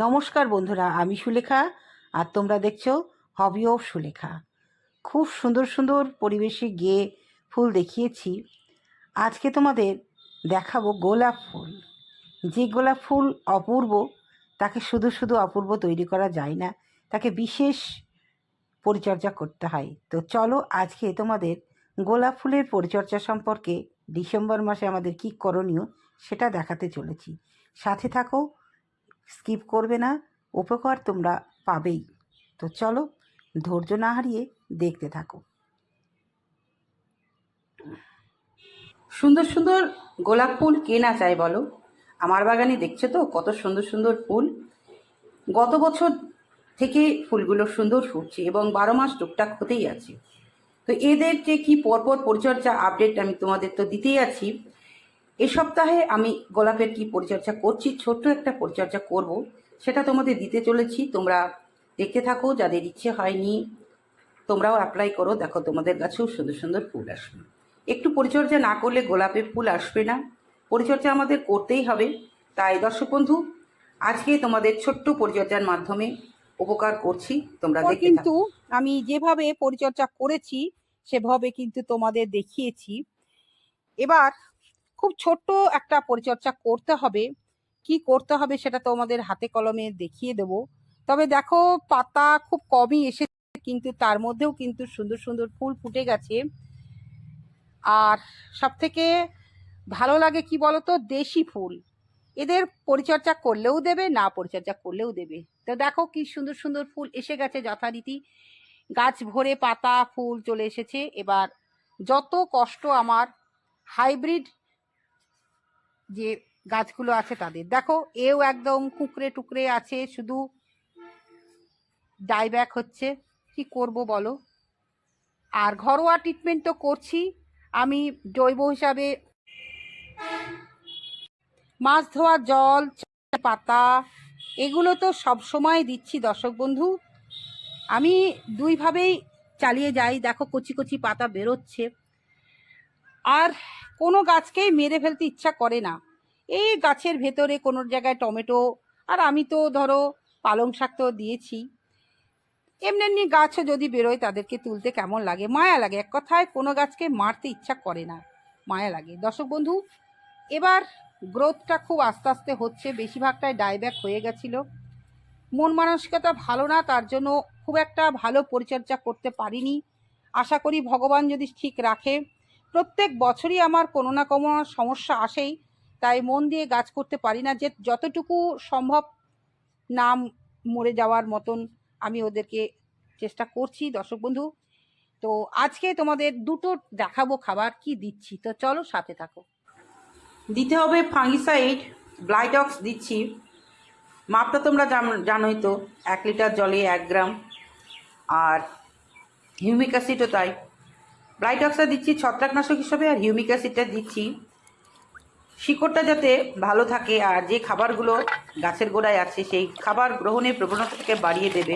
নমস্কার বন্ধুরা, আমি সুলেখা আর তোমরা দেখছ হবি অফ সুলেখা। খুব সুন্দর সুন্দর পরিবেশে গিয়ে ফুল দেখিয়েছি। আজকে তোমাদের দেখাবো গোলাপ ফুল। যে গোলাপ ফুল অপূর্ব, তাকে শুধু শুধু অপূর্ব তৈরি করা যায় না, তাকে বিশেষ পরিচর্যা করতে হয়। তো চলো আজকে তোমাদের গোলাপ ফুলের পরিচর্যা সম্পর্কে ডিসেম্বর মাসে আমাদের কী করণীয় সেটা দেখাতে চলেছি। সাথে থাকো স্কিপ করবে না, উপকার তোমরা পাবেই। তো চলো, ধৈর্য না হারিয়ে দেখতে থাকো। সুন্দর সুন্দর গোলাপ ফুল কে না চায় বলো? আমার বাগানে দেখছ তো কত সুন্দর সুন্দর ফুল? গত বছর থেকে ফুলগুলো সুন্দর ফুটছে এবং বারো মাস টুকটাক হতেই আছে। তো এদের যে কি পরপর পরিচর্যা আপডেট আমি তোমাদের তো দিতেই আছি। এ সপ্তাহে আমি গোলাপের কি পরিচর্যা করছি ছোট্ট একটা পরিচর্যা করব সেটা তোমাদের দিতে চলেছি। তোমরা দেখতে থাকো যাদের ইচ্ছে হয়নি তোমরাও অ্যাপ্লাই করো। দেখো তোমাদের কাছেও সুন্দর সুন্দর ফুল আসবে। একটু পরিচর্যা না করলে গোলাপে ফুল আসবে না। পরিচর্যা আমাদের করতেই হবে। তাই দর্শক বন্ধু আজকে তোমাদের ছোট্ট পরিচর্যার মাধ্যমে উপকার করছি। তোমরা কিন্তু আমি যেভাবে পরিচর্যা করেছি সেভাবে কিন্তু তোমাদের দেখিয়েছি। এবার খুব ছোট্ট একটা পরিচর্যা করতে হবে। কি করতে হবে সেটা তোমাদের হাতে কলমে দেখিয়ে দেব। তবে দেখো, পাতা খুব কমই এসেছে কিন্তু তার মধ্যেও কিন্তু সুন্দর সুন্দর ফুল ফুটে গেছে। আর সব থেকে ভালো লাগে কি বলতো? দেশি ফুল। এদের পরিচর্যা করলেও দেবে, না পরিচর্যা করলেও দেবে। তো দেখো কি সুন্দর সুন্দর ফুল এসে গেছে যথারীতি। গাছ ভরে পাতা, ফুল চলে এসেছে। এবার যত কষ্ট আমার হাইব্রিড যে গাছগুলো আছে তাদের। দেখো, এও একদম কুকড়ে টুকরে আছে, শুধু ডাইব্যাক হচ্ছে। কি করব বলো? আর ঘরোয়া ট্রিটমেন্ট তো করছি। আমি জৈব হিসাবে মাছ ধোয়া, জল পাতা, এগুলো তো সব সময় দিচ্ছি দর্শক বন্ধু। আমি দুইভাবেই চালিয়ে যাই। দেখো, কচি কচি পাতা বেরোচ্ছে। আর কোনো গাছকেই মেরে ফেলতে ইচ্ছা করে না। এই গাছের ভেতরে কোনো জায়গায় টমেটো আর আমি তো ধরো পালং শাক তো দিয়েছি। এমনি এমনি গাছও যদি বেরোয় তাদেরকে তুলতে কেমন লাগে? মায়া লাগে। এক কথায় কোনো গাছকে মারতে ইচ্ছা করে না। মায়া লাগে। দর্শক বন্ধু, এবার গ্রোথটা খুব আস্তে আস্তে হচ্ছে। বেশিরভাগটাই ডাইব্যাক হয়ে গেছিল। মন মানসিকতা ভালো না, তার জন্য খুব একটা ভালো পরিচর্যা করতে পারিনি। আশা করি ভগবান যদি ঠিক রাখে প্রত্যেক বছরই আমার কোনো না কোনো সমস্যা আসেই, তাই মন দিয়ে গাছ করতে পারি না যে যতটুকু সম্ভব না মরে যাওয়ার মতন আমি ওদেরকে চেষ্টা করছি, দর্শক বন্ধু। তো আজকে তোমাদের দুটো দেখাবো খাবার, কি দিচ্ছি? তো চলো সাথে থাকো। দিতে হবে ফাঙ্গিসাইড ব্লাইটক্স দিচ্ছি। মাপটা তোমরা জান- জানোই তো, এক লিটার জলে এক গ্রাম। আর হিউমিক অ্যাসিডও তাই। ব্লাইটক্সটা দিচ্ছি, ছত্রাকনাশক হিসাবে আর হিউমিক অ্যাসিডটা দিচ্ছি। শিকড়টা যাতে ভালো থাকে আর যে খাবারগুলো গাছের গোড়ায় আছে, সেই খাবার গ্রহণের প্রবণতাকে বাড়িয়ে দেবে।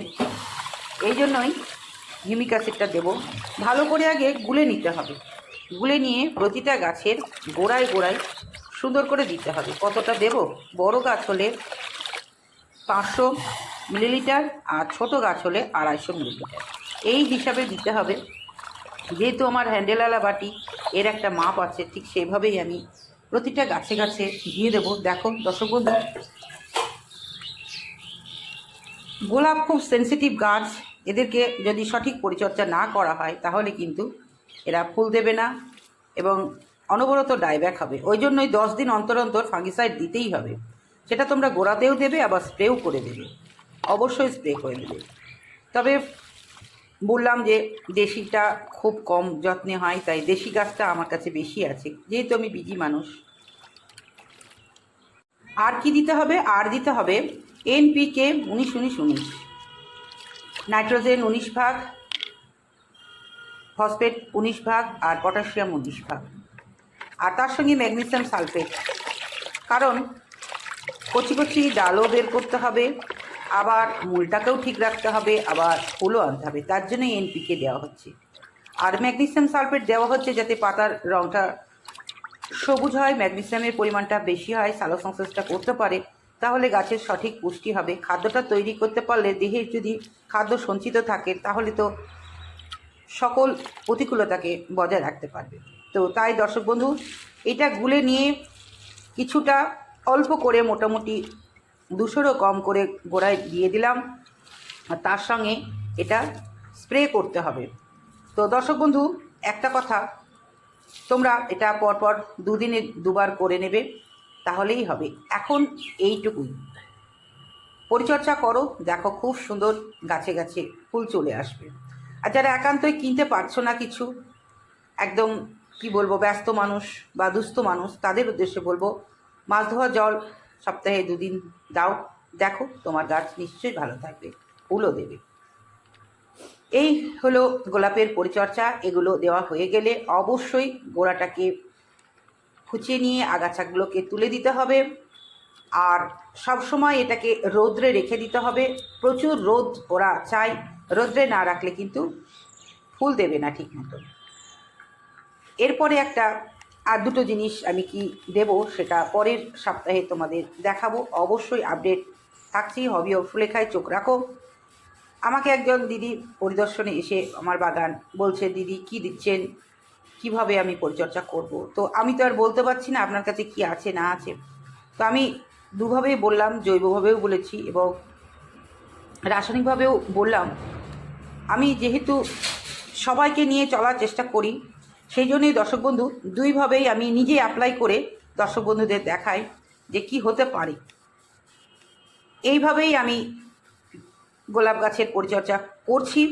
এই জন্যই হিউমিক অ্যাসিডটা দেবো। ভালো করে আগে গুলে নিতে হবে। গুলে নিয়ে প্রতিটা গাছের গোড়ায় গোড়ায় সুন্দর করে দিতে হবে। কতটা দেব? বড় গাছ হলে পাঁচশো মিলিলিটার আর ছোট গাছ হলে আড়াইশো মিলিলিটার। এই হিসাবে দিতে হবে। যেহেতু আমার হ্যান্ডেলওয়ালা বাটি, এর একটা মাপ আছে, ঠিক সেভাবেই আমি প্রতিটা গাছে গাছে দিয়ে দেবো। দেখো, দর্শক বন্ধু, গোলাপ খুব সেন্সিটিভ গাছ, এদেরকে যদি সঠিক পরিচর্যা না করা হয়, তাহলে কিন্তু এরা ফুল দেবে না এবং অনবরত ডাইব্যাক হবে। ওই জন্যই দশ দিন অন্তর অন্তর ফাঙ্গিসাইড দিতেই হবে। সেটা তোমরা গোড়াতেও দেবে, আবার স্প্রেও করে দেবে। অবশ্যই স্প্রে করে দেবে। তবে বললাম যে দেশিটা খুব কম যত্নে হয়, তাই দেশি গাছটা আমার কাছে বেশি আছে। যেহেতু আমি বিজি মানুষ। আর কি দিতে হবে? আর দিতে হবে এনপিকে উনিশ উনিশ উনিশ। নাইট্রোজেন উনিশ ভাগ, ফসফেট উনিশ ভাগ, আর পটাশিয়াম উনিশ ভাগ। আর তার সঙ্গে ম্যাগনেসিয়াম সালফেট। কারণ কচি কচি ডালও বের করতে হবে। আবার মূলটাকেও ঠিক রাখতে হবে, আবার ফুলও আনতে হবে, তার জন্যই এনপিকে দেওয়া হচ্ছে। আর ম্যাগনেসিয়াম সালফেট দেওয়া হচ্ছে যাতে পাতার রঙটা সবুজ হয়, ম্যাগনেসিয়ামের পরিমাণটা বেশি হয় সালো সংশ্লেষটা করতে পারে, তাহলে গাছের সঠিক পুষ্টি হবে। খাদ্যটা তৈরি করতে পারলে দেহের যদি খাদ্য সঞ্চিত থাকে, তাহলে তো সকল প্রতিকূলতাকে বজায় রাখতে পারবে। তো তাই, দর্শক বন্ধু, এটা গুলে নিয়ে কিছুটা অল্প করে মোটামুটি দুশোরও কম করে গোড়ায় দিয়ে দিলাম। আর তার সঙ্গে এটা স্প্রে করতে হবে। তো দর্শক বন্ধু, একটা কথা, তোমরা এটা পরপর দুদিনে দুবার করে নেবে, তাহলেই হবে। এখন এইটুকুই। পরিচর্যা করো, দেখো খুব সুন্দর গাছে গাছে ফুল চলে আসবে। আর যারা একান্তই কিনতে পারছ না কিছু, একদম কি বলব, ব্যস্ত মানুষ বা দুস্থ মানুষ, তাদের উদ্দেশ্যে বলব, মাছ ধোয়া জল সপ্তাহে দুদিন দাও। দেখো, তোমার গাছ নিশ্চয়ই ভালো থাকবে, ফুলও দেবে। এই হলো গোলাপের পরিচর্যা, এগুলো দেওয়া হয়ে গেলে অবশ্যই গোড়াটাকে খুঁচিয়ে নিয়ে আগাছাগুলোকে তুলে দিতে হবে। আর সব সময় এটাকে রোদ্রে রেখে দিতে হবে। প্রচুর রোদ ওরা চাই রোদ্রে না রাখলে কিন্তু ফুল দেবে না ঠিক মতো এরপরে একটা আর দুটো জিনিস আমি কি দেব সেটা পরের সপ্তাহে তোমাদের দেখাবো। অবশ্যই আপডেট থাকছি হবি ও সুলেখায় চোখ রাখো। আমাকে একজন দিদি পরিদর্শনে এসে আমার বাগান বলছে, দিদি, কি দিচ্ছেন? কীভাবে আমি পরিচর্যা করব? তো আমি তো আর বলতে পারছি না আপনার কাছে কি আছে, না আছে। তো আমি দুভাবেই বললাম, জৈবভাবেও বলেছি এবং রাসায়নিকভাবেও বললাম, আমি যেহেতু সবাইকে নিয়ে চলার চেষ্টা করি সেই জন্যই দর্শক বন্ধু, দুইভাবেই আমি নিজে অ্যাপ্লাই করে দর্শক বন্ধুদের দেখাই যে কি হতে পারে। এইভাবেই আমি গোলাপ গাছের পরিচর্যা করছি।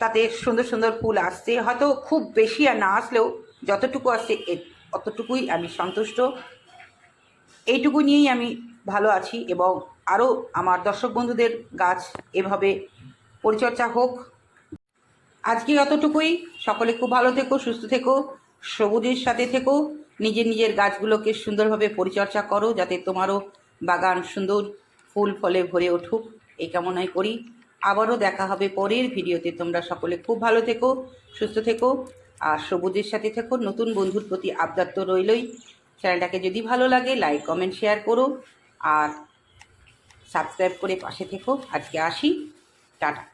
তাতে সুন্দর সুন্দর ফুল আসছে। হয়তো খুব বেশি আর না আসলেও যতটুকু আসছে অতটুকুই আমি সন্তুষ্ট। এইটুকু নিয়েই আমি ভালো আছি এবং আরও আমার দর্শক বন্ধুদের গাছ এভাবে পরিচর্যা হোক। আজকে অতটুকুই সকলে খুব ভালো থেকো, সুস্থ থেকো, সবুজের সাথে থেকো। নিজের নিজের গাছগুলোকে সুন্দরভাবে পরিচর্যা করো যাতে তোমারও বাগান সুন্দর ফুল ফলে ভরে উঠুক। এই কামনাই করি। আবারও দেখা হবে পরের ভিডিওতে। তোমরা সকলে খুব ভালো থেকো, সুস্থ থেকো, আর সবুজের সাথে থেকো। নতুন বন্ধুর প্রতি আবদার তো রইলই। চ্যানেলটাকে যদি ভালো লাগে লাইক কমেন্ট শেয়ার করো। আর সাবস্ক্রাইব করে পাশে থেকো। আজকে আসি। টাটা।